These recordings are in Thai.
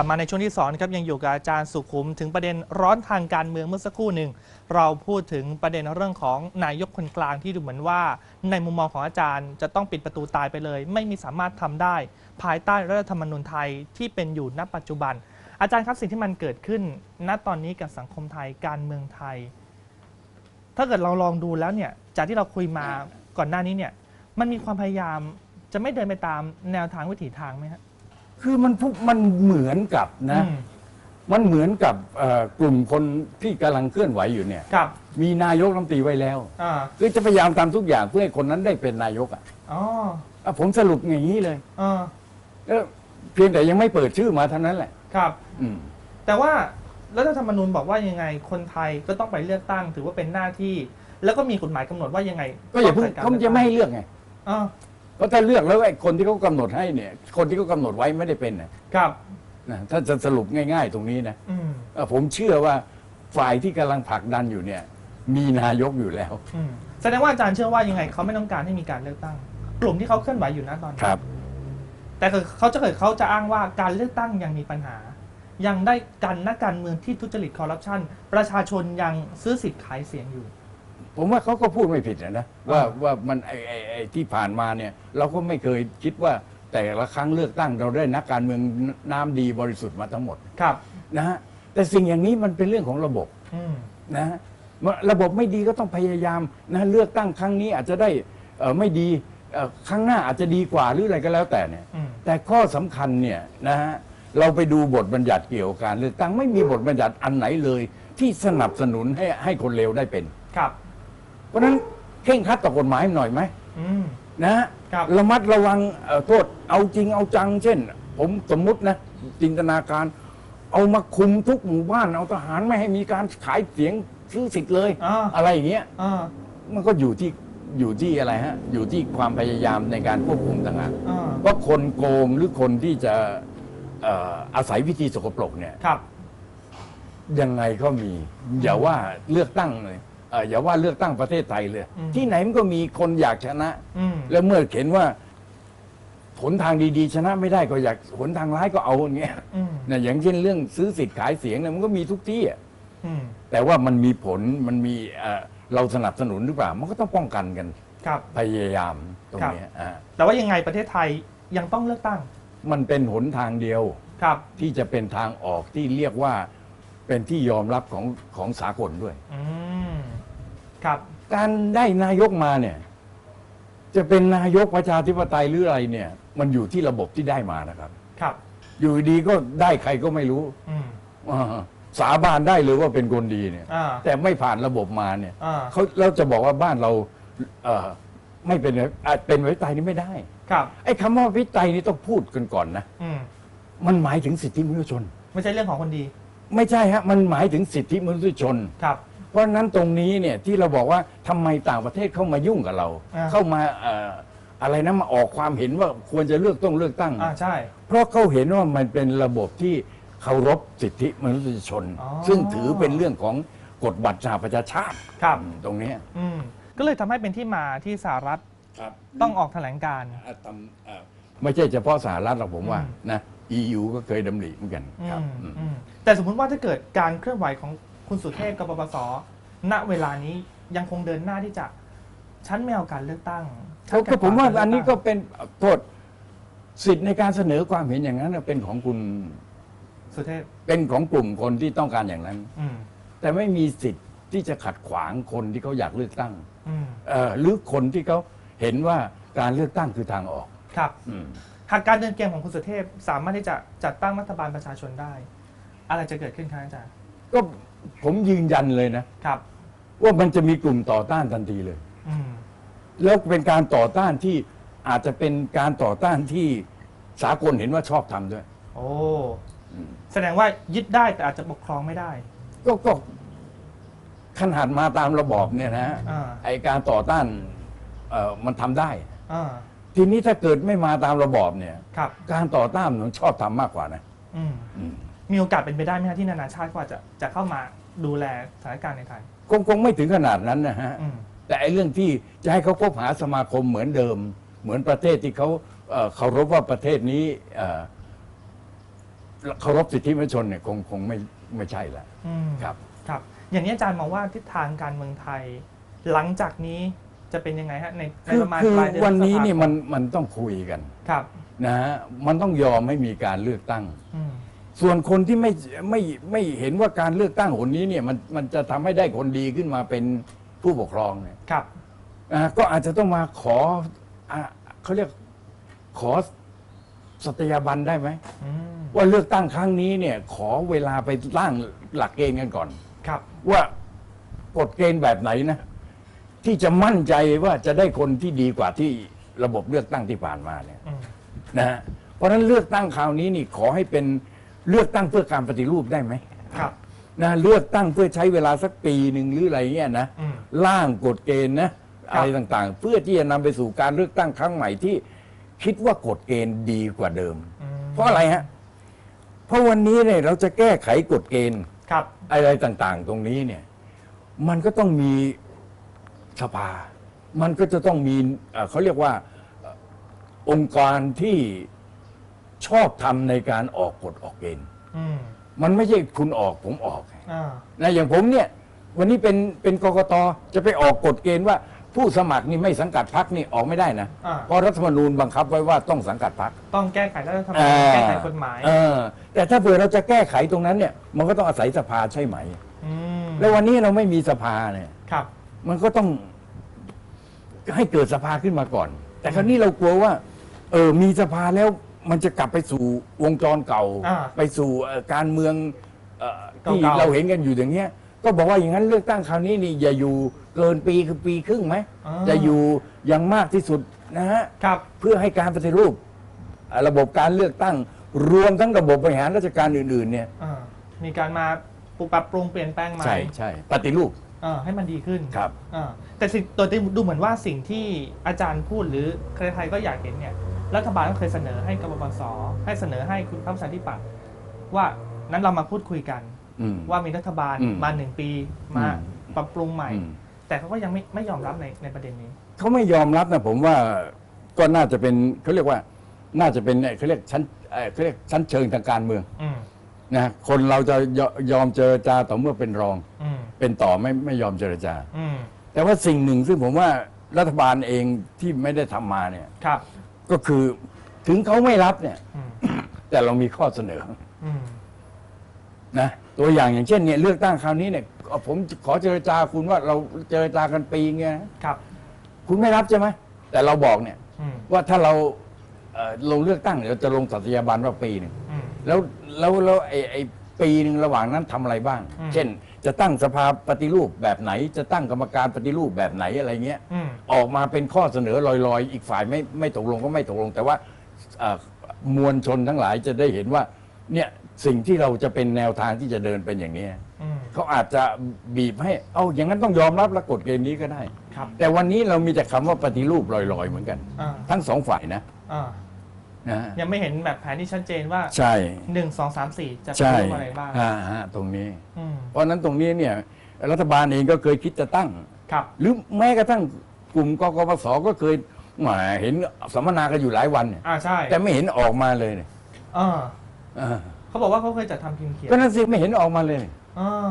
ลับมาในช่วงที่สองครับยังอยู่กับอาจารย์สุขุม ถึงประเด็นร้อนทางการเมืองเมื่อสักครู่หนึ่งเราพูดถึงประเด็นเรื่องของนายกคนกลางที่ดูเหมือนว่า ในมุมมองของอาจารย์จะต้องปิดประตูตายไปเลย ไม่มีสามารถทำได้ ภายใต้รัฐธรรมนูญไทยที่เป็นอยู่ณปัจจุบัน อาจารย์ครับสิ่งที่มันเกิดขึ้น ณตอนนี้กับสังคมไทยการเมืองไทย ถ้าเกิดเราลองดูแล้วเนี่ยจากที่เราคุยมาก่อนหน้านี้เนี่ยมันมีความพยายามจะไม่เดินไปตามแนวทางวิถีทางไหมฮะ คือมันพวกมันเหมือนกับนะอืมมันเหมือนกับเอ่อกลุ่มคนที่กำลังเคลื่อนไหวอยู่เนี่ย ครับมีนายกรัฐมนตรีไว้แล้วอ่าคือจะพยายามทำทุกอย่างเพื่อให้คนนั้นได้เป็นนายกอะอ๋ออะผมสรุปอย่างนี้เลยเออแล้วเพียงแต่ยังไม่เปิดชื่อมาเท่านั้นแหละ ครับ อืม แต่ว่ารัฐธรรมนูญบอกว่ายังไงคนไทยก็ต้องไปเลือกตั้งถือว่าเป็นหน้าที่ แล้วก็มีกฎหมายกำหนดว่ายังไงก็อย่าเพิ่งต้เขาจัดกรจะไม่ให้เลือกไง อ่า เพราะถ้าเลือกแล้วไอ้คนที่เขากำหนดให้เนี่ย คนที่เขากำหนดไว้ไม่ได้เป็นนะครับ นะถ้าจะสรุปง่าย ๆ ตรงนี้นะอืมเอ่อผมเชื่อว่าฝ่ายที่กำลังผลักดันอยู่เนี่ย มีนายกอยู่แล้ว อืมแสดงว่าอาจารย์เชื่อว่ายังไงเขาไม่ต้องการให้มีการเลือกตั้ง กลุ่มที่เขาเคลื่อนไหวอยู่นะตอนนี้ ครับ แต่คือเขาจะเกิดเขาจะอ้างว่าการเลือกตั้งยังมีปัญหา ยังได้กันนักการเมืองที่ทุจริตคอร์รัปชันประชาชนยังซื้อสิทธิ์ขายเสียงอยู่ ผมว่าเขาก็พูดไม่ผิดนะนะว่าอ่าว่ามันไอ้ไอ้ไอ้ที่ผ่านมาเนี่ย เราก็ไม่เคยคิดว่าแต่ละครั้งเลือกตั้งเราได้นักการเมืองน้ำดีบริสุทธิ์มาทั้งหมดครับนะฮะแต่สิ่งอย่างนี้มันเป็นเรื่องของระบบ อืม นะฮะมันระบบไม่ดีก็ต้องพยายามนะเลือกตั้งครั้งนี้อาจจะได้เอ่อไม่ดีเอ่อครั้งหน้าอาจจะดีกว่าหรืออะไรก็แล้วแต่เนี่ย อืม แต่ข้อสำคัญเนี่ยนะฮะเราไปดูบทบัญญัติเกี่ยวกับการเลือกตั้งไม่มีบทบัญญัติอันไหนเลย ที่สนับสนุนให้ให้คนเลวได้เป็น ครับ เพราะฉะนั้นเข่งครัดต่อกฎหมายหน่อยไหมอืม นะฮะครับ ระมัดระวังเอ่อโทษเอาจริงเอาจัง เช่น ผมสมมุตินะจินตนาการ เอามาคุมทุกหมู่บ้านเอาทหารไม่ให้มีการขายเสียงซื้อสิทธิ์เลยอ่า อะไรอย่างเงี้ย อ่ามันก็อยู่ที่อยู่ที่อะไรฮะ อยู่ที่ความพยายามในการควบคุมต่างหากอ่าเพราะคนโกงหรือคนที่จะเอ่ออาศัยวิธีสกปรกเนี่ย ครับ ยังไงก็มี อย่าว่าเลือกตั้งเลย เอ่ออย่าว่าเลือกตั้งประเทศไทยเลย อืม ที่ไหนมันก็มีคนอยากชนะ อืมแล้วเมื่อเห็นว่าหนทางดีๆ ชนะไม่ได้ก็อยากหนทางร้ายก็เอาอย่างเงี้ยอืมนะอย่างเช่นเรื่องซื้อสิทธิ์ขายเสียงเนี่ยมันก็มีทุกที่อะอืมแต่ว่ามันมีผลมันมีเอ่อเราสนับสนุนหรือเปล่า มันก็ต้องป้องกันกันครับ พยายามตรงเนี้ยอ่าแต่ว่ายังไงประเทศไทยยังต้องเลือกตั้งมันเป็นหนทางเดียว ครับที่จะเป็นทางออกที่เรียกว่าเป็นที่ยอมรับของของสากลด้วย อืม ครับ การได้นายกมาเนี่ย จะเป็นนายกประชาธิปไตยหรืออะไรเนี่ย มันอยู่ที่ระบบที่ได้มานะครับ ครับ อยู่ดีก็ได้ใครก็ไม่รู้อืมอ่าสาบานได้เลยว่าเป็นคนดีเนี่ย อ่า แต่ไม่ผ่านระบบมาเนี่ยอ่า เขาเราจะบอกว่าบ้านเราเอ่อไม่เป็นอาจเป็นไว้ไตยนี่ไม่ได้ ครับ ไอ้คำว่าวิไตยนี่ต้องพูดกันก่อนนะ อืม มันหมายถึงสิทธิมนุษยชน ไม่ใช่เรื่องของคนดี ไม่ใช่ฮะ มันหมายถึงสิทธิมนุษยชน ครับ เพราะฉะนั้นตรงนี้เนี่ยที่เราบอกว่าทำไมต่างประเทศเข้ามายุ่งกับเรา อ่า เข้ามาเอ่ออะไรนะมาออกความเห็นว่าควรจะเลือกต้องเลือกตั้ง อ่าใช่ เพราะเขาเห็นว่ามันเป็นระบบที่เคารพสิทธิมนุษยชน อ๋อ ซึ่งถือเป็นเรื่องของกฎบัตรสหประชาชาติครับตรงเนี้ยอืมก็เลยทำให้เป็นที่มาที่สหรัฐครับต้องออกแถลงการณ์ ไม่ใช่เฉพาะสหรัฐหรอกผมว่าอืม นะ EU ก็เคยดำริเหมือนกันครับอืมอืมอืมแต่สมมุติว่าถ้าเกิดการเคลื่อนไหวของ คุณสุเทพกับปปสณเวลานี้ยังคงเดินหน้าที่จะฉันไม่เอาการเลือกตั้งฉัก็ขัดผมว่าขงรเลือันนี้ตั้งก็เป็นโทษสิทธิ์ในการเสนอความเห็นอย่างนั้นน่ะเป็นของคุณสุเทพเป็นของกลุ่มคนที่ต้องการอย่างนั้นอืมแต่ไม่มีสิทธิ์ที่จะขัดขวางคนที่เขาอยากเลือกตั้งอืมเอ่อหรือคนที่เขาเห็นว่าการเลือกตั้งคือทางออก ครับอืมหากการเดินเกมของคุณสุเทพสามารถที่จะจัดตั้งรัฐบาลประชาชนได้ อะไรจะเกิดขึ้นคะอาจารย์ ก็ผมยืนยันเลยนะ ครับ ว่ามันจะมีกลุ่มต่อต้านทันทีเลย อืม แล้วเป็นการต่อต้านที่อาจจะเป็นการต่อต้านที่สากลเห็นว่าชอบทำด้วย โอ้ แสดงว่ายึดได้แต่อาจจะปกครองไม่ได้ ก็ก็ขนาดมาตามระบอบเนี่ยนะฮะอ่า ไอการต่อต้านเอ่อมันทำได้ อ่า ทีนี้ถ้าเกิดไม่มาตามระบอบเนี่ย ครับ การต่อต้านมันชอบทำมากกว่านะ อืม อืม มีโอกาสเป็นไปได้ไหมฮะที่นานาชาติก็อาจจะจะเข้ามาดูแลสถานการณ์ในไทย คงคงไม่ถึงขนาดนั้นนะฮะ อืม แต่ไอ้เรื่องที่จะให้เขาคบหาสมาคมเหมือนเดิม เหมือนประเทศที่เขาเอ่อเคารพว่าประเทศนี้เอ่อเคารพสิทธิมนุษยชนเนี่ยคงคงไม่ไม่ใช่ละอืมครับ ครับ อย่างนี้อาจารย์มองว่าทิศทางการเมืองไทย หลังจากนี้จะเป็นยังไงฮะในในคือประมาณคือปลายเดือนวันนี้พฤษภาคมนี่มันมันต้องคุยกันครับ นะฮะมันต้องยอมให้มีการเลือกตั้ง อืม ส่วนคนที่ไม่ไม่ไม่เห็นว่าการเลือกตั้งหนนี้เนี่ยมันมันจะทำให้ได้คนดีขึ้นมาเป็นผู้ปกครองเนี่ยครับ อ่าก็อาจจะต้องมาขออ่าเขาเรียกขอสัตยาบันได้ไหม อืมว่าเลือกตั้งครั้งนี้เนี่ย ขอเวลาไปร่างหลักเกณฑ์กันก่อน ครับ ว่ากฎเกณฑ์แบบไหนนะ ที่จะมั่นใจว่าจะได้คนที่ดีกว่าที่ระบบเลือกตั้งที่ผ่านมาเนี่ยอืมนะฮะเพราะฉะนั้นเลือกตั้งคราวนี้นี่ขอให้เป็น เลือกตั้งเพื่อการปฏิรูปได้ไหมครับ นะเลือกตั้งเพื่อใช้เวลาสักปีหนึ่งหรืออะไรเงี้ยนะอืม ร่างกฎเกณฑ์นะอะไรต่างๆ เพื่อที่จะนำไปสู่การเลือกตั้งครั้งใหม่ที่คิดว่ากฎเกณฑ์ดีกว่าเดิม อืมเพราะอะไรฮะเพราะวันนี้เนี่ยเราจะแก้ไขกฎเกณฑ์ครับ อะไรต่างๆ ตรงนี้เนี่ย มันก็ต้องมีสภา มันก็จะต้องมีเอ่อเขาเรียกว่าเอ่อองค์การที่ ชอบทำในการออกกฎออกเกณฑ์ อืมมันไม่ใช่คุณออกผมออกอ่านะอย่างผมเนี่ย วันนี้เป็นเป็นกกตจะไปออกกฎเกณฑ์ว่า ผู้สมัครนี่ไม่สังกัดพักนี่ออกไม่ได้นะ อ่าเพราะรัฐธรรมนูญบังคับไว้ว่าต้องสังกัดพัก ต้องแก้ไขรัฐธรรมนูญแก้ไขกฎหมายเออแต่ถ้าเผื่อเราจะแก้ไขตรงนั้นเนี่ยมันก็ต้องอาศัยสภาใช่ไหมอืมแล้ววันนี้เราไม่มีสภาเนี่ย ครับ มันก็ต้องให้เกิดสภาขึ้นมาก่อน แต่คราวนี้เรากลัวว่า เออมีสภาแล้ว มันจะกลับไปสู่วงจรเก่า อ่าไปสู่เอ่อการเมืองเอ่อที่เก่าๆ เราเห็นกันอยู่อย่างเงี้ย ก็บอกว่าอย่างนั้นเลือกตั้งคราวนี้นี่อย่าอยู่เกินปีคือปีครึ่งไหมอ่าจะอยู่อย่างมากที่สุดนะฮะ ครับ เพื่อให้การปฏิรูปเอ่อระบบการเลือกตั้ง รวมทั้งระบบบริหารราชการอื่นๆเนี่ยอ่ามีการมาปรับปรับปรุงเปลี่ยนแปลงใหม่ใช่ใช่ปฏิรูปอ่าให้มันดีขึ้นครับอ่าแต่สิ่งตัวที่ดูเหมือนว่าสิ่งที่อาจารย์พูดหรือใครๆก็อยากเห็นเนี่ย รัฐบาลก็เคยเสนอให้กบพศให้เสนอให้คุณพระประชาธิปัตย์ว่านั้นเรามาพูดคุยกัน อืม ว่ามีรัฐบาลอืมมาหนึ่งปีมาอืม ปรับปรุงใหม่ อืมแต่เขาก็ยังไม่ไม่ยอมรับในในประเด็นนี้ เขาไม่ยอมรับนะผมว่าก็น่าจะเป็นเขาเรียกว่าน่าจะเป็นเขาเรียกชั้นเอ่อเขาเรียกชั้นเชิงทางการเมืองอืมนะคนเราจะยยอมเจรจาต่อเมื่อเป็นรอง อืมเป็นต่อไม่ไม่ยอมเจรจา อืมแต่ว่าสิ่งหนึ่งซึ่งผมว่ารัฐบาลเองที่ไม่ได้ทำมาเนี่ย ครับ ก็คือถึงเขาไม่รับเนี่ย อืมแต่เรามีข้อเสนออืมนะตัวอย่างอย่างเช่นเนี่ยเลือกตั้งคราวนี้เนี่ยเอ่อผมขอเจรจาคุณว่าเราเจรจากันปีเงี้ยนะครับคุณไม่รับใช่ไหมแต่เราบอกเนี่ย อืมว่าถ้าเราเอ่อลงเลือกตั้งเดี๋ยวจะลงสัตยาบันว่าปีหนึ่ง อืมแล้วแล้วแล้วไอ้ไอ้ ปีหนึ่งระหว่างนั้นทำอะไรบ้างอืมเช่น จะตั้งสภาปฏิรูปแบบไหน จะตั้งกรรมการปฏิรูปแบบไหนอะไรเงี้ยอืมออกมาเป็นข้อเสนอลอยๆ อีกฝ่ายไม่ไม่ตกลงก็ไม่ตกลง แต่ว่าเอ่อมวลชนทั้งหลายจะได้เห็นว่าเนี่ยสิ่งที่เราจะเป็นแนวทางที่จะเดินเป็นอย่างนี้อืมเขาอาจจะบีบให้ เอาอย่างนั้นต้องยอมรับและกฎเกณฑ์นี้ก็ได้ครับแต่วันนี้เรามีแต่คำว่าปฏิรูปลอยๆเหมือนกันอ่าทั้งสองฝ่ายนะอ่า นะฮะยังไม่เห็นแบบแผนที่ชัดเจนว่าใช่ หนึ่งสองสามสี่จะใช่เป็นอะไรบ้างอ่าฮะตรงนี้ อืมเพราะฉะนั้นตรงนี้เนี่ยรัฐบาลเองก็เคยคิดจะตั้ง ครับ หรือแม้กระทั่งกลุ่มกกปสก็เคยแหมเห็นสัมมนากันอยู่หลายวันเนี่ยอ่าใช่แต่ไม่เห็นออกมาเลยเนี่ยอ่าอ่าเขาบอกว่าเขาเคยจัดทำพิมพ์เขียนก็นั่นสิไม่เห็นออกมาเลยอ่า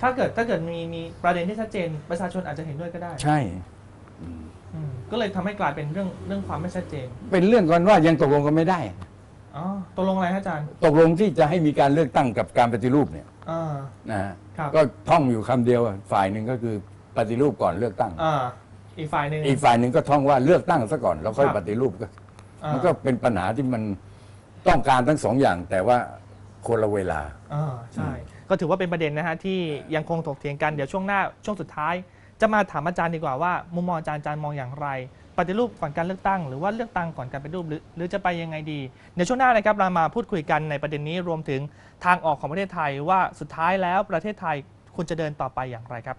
ถ้าเกิดถ้าเกิดมีมีประเด็นที่ชัดเจนประชาชนอาจจะเห็นด้วยก็ได้ ใช่อืม ก็เลยทำให้กลายเป็นเรื่องเรื่องความไม่ชัดเจนเป็นเรื่องกันว่ายังตกลงกันไม่ได้ อ๋อตกลงอะไรฮะอาจารย์ตกลงที่จะให้มีการเลือกตั้งกับการปฏิรูปเนี่ยอ่า นะฮะครับ ก็ท่องอยู่คำเดียวฝ่ายหนึ่งก็คือปฏิรูปก่อนเลือกตั้ง อ่าอีกฝ่ายหนึ่งอีกฝ่ายหนึ่งก็ท่องว่าเลือกตั้งซะก่อนแล้วค่อยครับปฏิรูปก็ อ่ามันก็เป็นปัญหาที่มันต้องการทั้งสองอย่าง แต่ว่าคนละเวลา อ่าใช่ ก็ถือว่าเป็นประเด็นนะฮะที่ยังคงถกเถียงกันเดี๋ยวช่วงหน้าช่วงสุดท้าย จะมาถามอาจารย์ดีกว่าว่ามุมมองอาจารย์อาจารย์มองอย่างไร ปฏิรูปก่อนการเลือกตั้ง หรือว่าเลือกตั้งก่อนการปฏิรูปหรือหรือจะไปยังไงดีเดี๋ยวช่วงหน้านะครับเรามาพูดคุยกันในประเด็นนี้รวมถึงทางออกของประเทศไทยว่าสุดท้ายแล้วประเทศไทยควรจะเดินต่อไปอย่างไรครับ